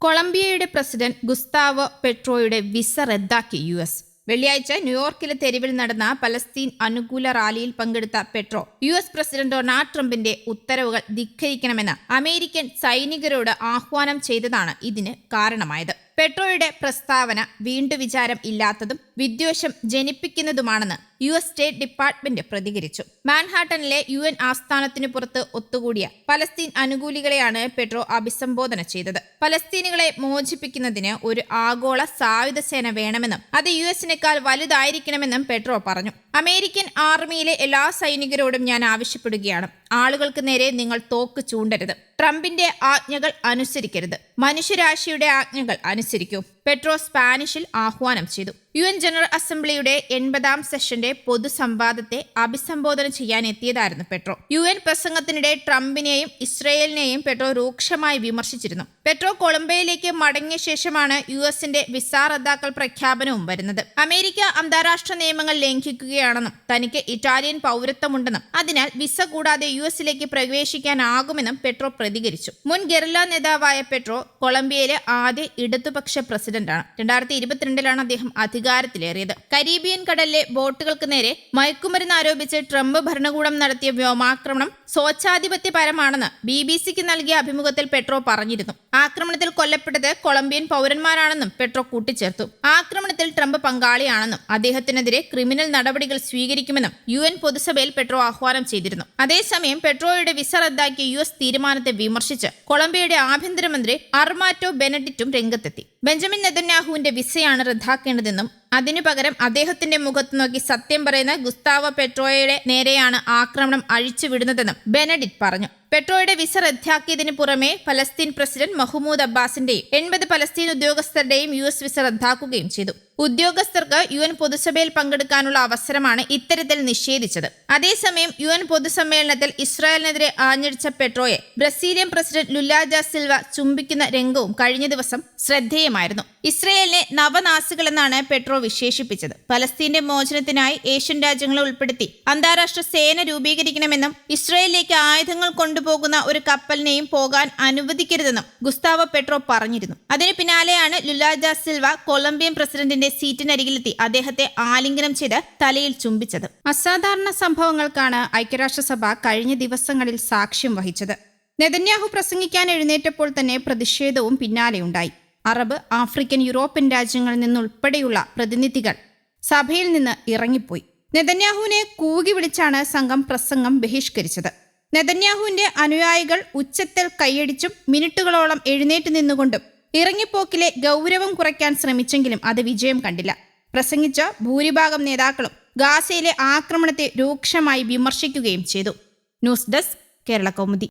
കൊളംബിയയുടെ president Gustavo പെട്രോയുടെ visa റദ്ദാക്കി U S. വെള്ളിയാഴ്ച ന്യൂയോർക്കിലെ തെരുവിൽ നടന്ന പലസ്തീൻ അനുകൂല റാലിയിൽ പങ്കെടുത്ത Petro U S president Donald ട്രംപിന്റെ ഉത്തരവുകൾ ധിഖരിക്കണമെന്ന് അമേരിക്കൻ സൈനികരോട് ആഹ്വാനം ചെയ്തതാണ് ഇതിന് കാരണമായത്. പെട്രോയുടെ പ്രസ്താവന വീണ്ടു വിചാരം ഇല്ലാത്തതും വിദ്വേഷം ജനിപ്പിക്കുന്നതുമാണെന്ന് യു എസ് സ്റ്റേറ്റ് ഡിപ്പാർട്ട്മെന്റ് പ്രതികരിച്ചു. മാൻഹാട്ടനിലെ യു എൻ ആസ്ഥാനത്തിന് പുറത്ത് ഒത്തുകൂടിയ പലസ്തീൻ അനുകൂലികളെയാണ് പെട്രോ അഭിസംബോധന ചെയ്തത്. പലസ്തീനുകളെ മോചിപ്പിക്കുന്നതിന് ഒരു ആഗോള സായുധ സേന വേണമെന്നും അത് യു എസിനേക്കാൾ വലുതായിരിക്കണമെന്നും പെട്രോ പറഞ്ഞു. അമേരിക്കൻ ആർമിയിലെ എല്ലാ സൈനികരോടും ഞാൻ ആവശ്യപ്പെടുകയാണ്. ആളുകൾക്ക് നേരെ നിങ്ങൾ തോക്ക് ചൂണ്ടരുത്. ട്രംപിന്റെ ആജ്ഞകൾ അനുസരിക്കരുത്. മനുഷ്യരാശിയുടെ ആജ്ഞകൾ അനുസരിക്കൂ. പെട്രോ സ്പാനിഷിൽ ആഹ്വാനം ചെയ്തു. യു എൻ ജനറൽ അസംബ്ലിയുടെ എൺപതാം സെഷന്റെ പൊതുസംവാദത്തെ അഭിസംബോധന ചെയ്യാൻ എത്തിയതായിരുന്നു പെട്രോ. യു എൻ പ്രസംഗത്തിനിടെ ട്രംപിനെയും ഇസ്രയേലിനെയും പെട്രോ രൂക്ഷമായി വിമർശിച്ചിരുന്നു. പെട്രോ കൊളംബിയയിലേക്ക് മടങ്ങിയ ശേഷമാണ് യു എസിന്റെ വിസ റദ്ദാക്കൽ പ്രഖ്യാപനവും വരുന്നത്. അമേരിക്ക അന്താരാഷ്ട്ര നിയമങ്ങൾ ലംഘിക്കുകയാണെന്നും തനിക്ക് ഇറ്റാലിയൻ പൗരത്വമുണ്ടെന്നും അതിനാൽ വിസ കൂടാതെ യു എസിലേക്ക് പ്രവേശിക്കാനാകുമെന്നും പെട്രോ പ്രതികരിച്ചു. മുൻ ഗെറില്ല നേതാവായ പെട്രോ കൊളംബിയയിലെ ആദ്യ ഇടതുപക്ഷ പ്രസിഡന്റാണ് രണ്ടായിരത്തി ഇരുപത്തിരണ്ടിലാണ് അദ്ദേഹം അധികാരത്തിലേറിയത്. കരീബിയൻ കടലിലെ ബോട്ടുകൾക്ക് നേരെ മയക്കുമരുന്ന് ആരോപിച്ച് ട്രംപ് ഭരണകൂടം നടത്തിയ വ്യോമാക്രമണം സ്വച്ഛാധിപത്യപരമാണെന്ന് ബി ബി സിക്ക് നൽകിയ അഭിമുഖത്തിൽ പെട്രോ പറഞ്ഞിരുന്നു. ആക്രമണത്തിൽ കൊല്ലപ്പെട്ടത് കൊളംബിയൻ പൗരന്മാരാണെന്നും പെട്രോ കൂട്ടിച്ചേർത്തു. ആക്രമണത്തിൽ ട്രംപ് പങ്കാളിയാണെന്നും അദ്ദേഹത്തിനെതിരെ ക്രിമിനൽ നടപടികൾ സ്വീകരിക്കുമെന്നും യു എൻ പൊതുസഭയിൽ പെട്രോ ആഹ്വാനം ചെയ്തിരുന്നു. അതേസമയം പെട്രോയുടെ വിസ റദ്ദാക്കിയ യു എസ് തീരുമാനത്തെ വിമർശിച്ച് കൊളംബിയയുടെ ആഭ്യന്തരമന്ത്രി അർമാറ്റോ ബെനഡിറ്റും രംഗത്തെത്തി. ബെഞ്ചമിൻ നെതന്യാഹുവിന്റെ വിസയാണ് റദ്ദാക്കേണ്ടതെന്നും അതിനു പകരം അദ്ദേഹത്തിന്റെ മുഖത്ത് നോക്കി സത്യം പറയുന്ന ഗുസ്താവ പെട്രോയുടെ നേരെയാണ് ആക്രമണം അഴിച്ചുവിടുന്നതെന്നും ബെനഡിറ്റ് പറഞ്ഞു. പെട്രോയുടെ വിസ റദ്ദാക്കിയതിനു പുറമെ ഫലസ്തീൻ പ്രസിഡന്റ് മഹ്മൂദ് അബ്ബാസിന്റെയും എൺപത് ഫലസ്തീൻ ഉദ്യോഗസ്ഥരുടെയും യു എസ് വിസ റദ്ദാക്കുകയും ചെയ്തു. ഉദ്യോഗസ്ഥർക്ക് യു എൻ പൊതുസഭയിൽ പങ്കെടുക്കാനുള്ള അവസരമാണ് ഇത്തരത്തിൽ നിഷേധിച്ചത്. അതേസമയം യു എൻ പൊതുസമ്മേളനത്തിൽ ഇസ്രായേലിനെതിരെ ആഞ്ഞടിച്ച പെട്രോയെ Brazilian president Lula da Silva ചുംബിക്കുന്ന രംഗവും കഴിഞ്ഞ ദിവസം ശ്രദ്ധേയമായിരുന്നു. ഇസ്രയേലിനെ നവനാസികളെന്നാണ് പെട്രോ വിശേഷിപ്പിച്ചത്. പലസ്തീന്റെ മോചനത്തിനായി ഏഷ്യൻ രാജ്യങ്ങളെ ഉൾപ്പെടുത്തി അന്താരാഷ്ട്ര സേന രൂപീകരിക്കണമെന്നും ഇസ്രയേലിലേക്ക് ആയുധങ്ങൾ കൊണ്ടുപോകുന്ന ഒരു കപ്പലിനെയും പോകാൻ അനുവദിക്കരുതെന്നും ഗുസ്താവോ പെട്രോ പറഞ്ഞിരുന്നു. അതിനു പിന്നാലെയാണ് ലുലാജ സിൽവ കൊളംബിയൻ പ്രസിഡന്റിന്റെ സീറ്റിനരികിലെത്തി അദ്ദേഹത്തെ ആലിംഗനം ചെയ്ത് തലയിൽ ചുംബിച്ചത്. അസാധാരണ സംഭവങ്ങൾക്കാണ് ഐക്യരാഷ്ട്രസഭ കഴിഞ്ഞ ദിവസങ്ങളിൽ സാക്ഷ്യം വഹിച്ചത്. നെതന്യാഹു പ്രസംഗിക്കാൻ എഴുന്നേറ്റപ്പോൾ തന്നെ പ്രതിഷേധവും പിന്നാലെയുണ്ടായി. അറബ് ആഫ്രിക്കൻ യൂറോപ്യൻ രാജ്യങ്ങളിൽ നിന്നുൾപ്പെടെയുള്ള പ്രതിനിധികൾ സഭയിൽ നിന്ന് ഇറങ്ങിപ്പോയി. നെതന്യാഹുവിനെ കൂകി വിളിച്ചാണ് സംഘം പ്രസംഗം ബഹിഷ്കരിച്ചത്. നെതന്യാഹുവിന്റെ അനുയായികൾ ഉച്ചത്തിൽ കൈയടിച്ചും മിനിറ്റുകളോളം എഴുന്നേറ്റ് നിന്നുകൊണ്ടും ഇറങ്ങിപ്പോക്കിലെ ഗൗരവം കുറയ്ക്കാൻ ശ്രമിച്ചെങ്കിലും അത് വിജയം കണ്ടില്ല. പ്രസംഗിച്ച ഭൂരിഭാഗം നേതാക്കളും ഗാസയിലെ ആക്രമണത്തെ രൂക്ഷമായി വിമർശിക്കുകയും ചെയ്തു. News desk Kerala Kaumudi.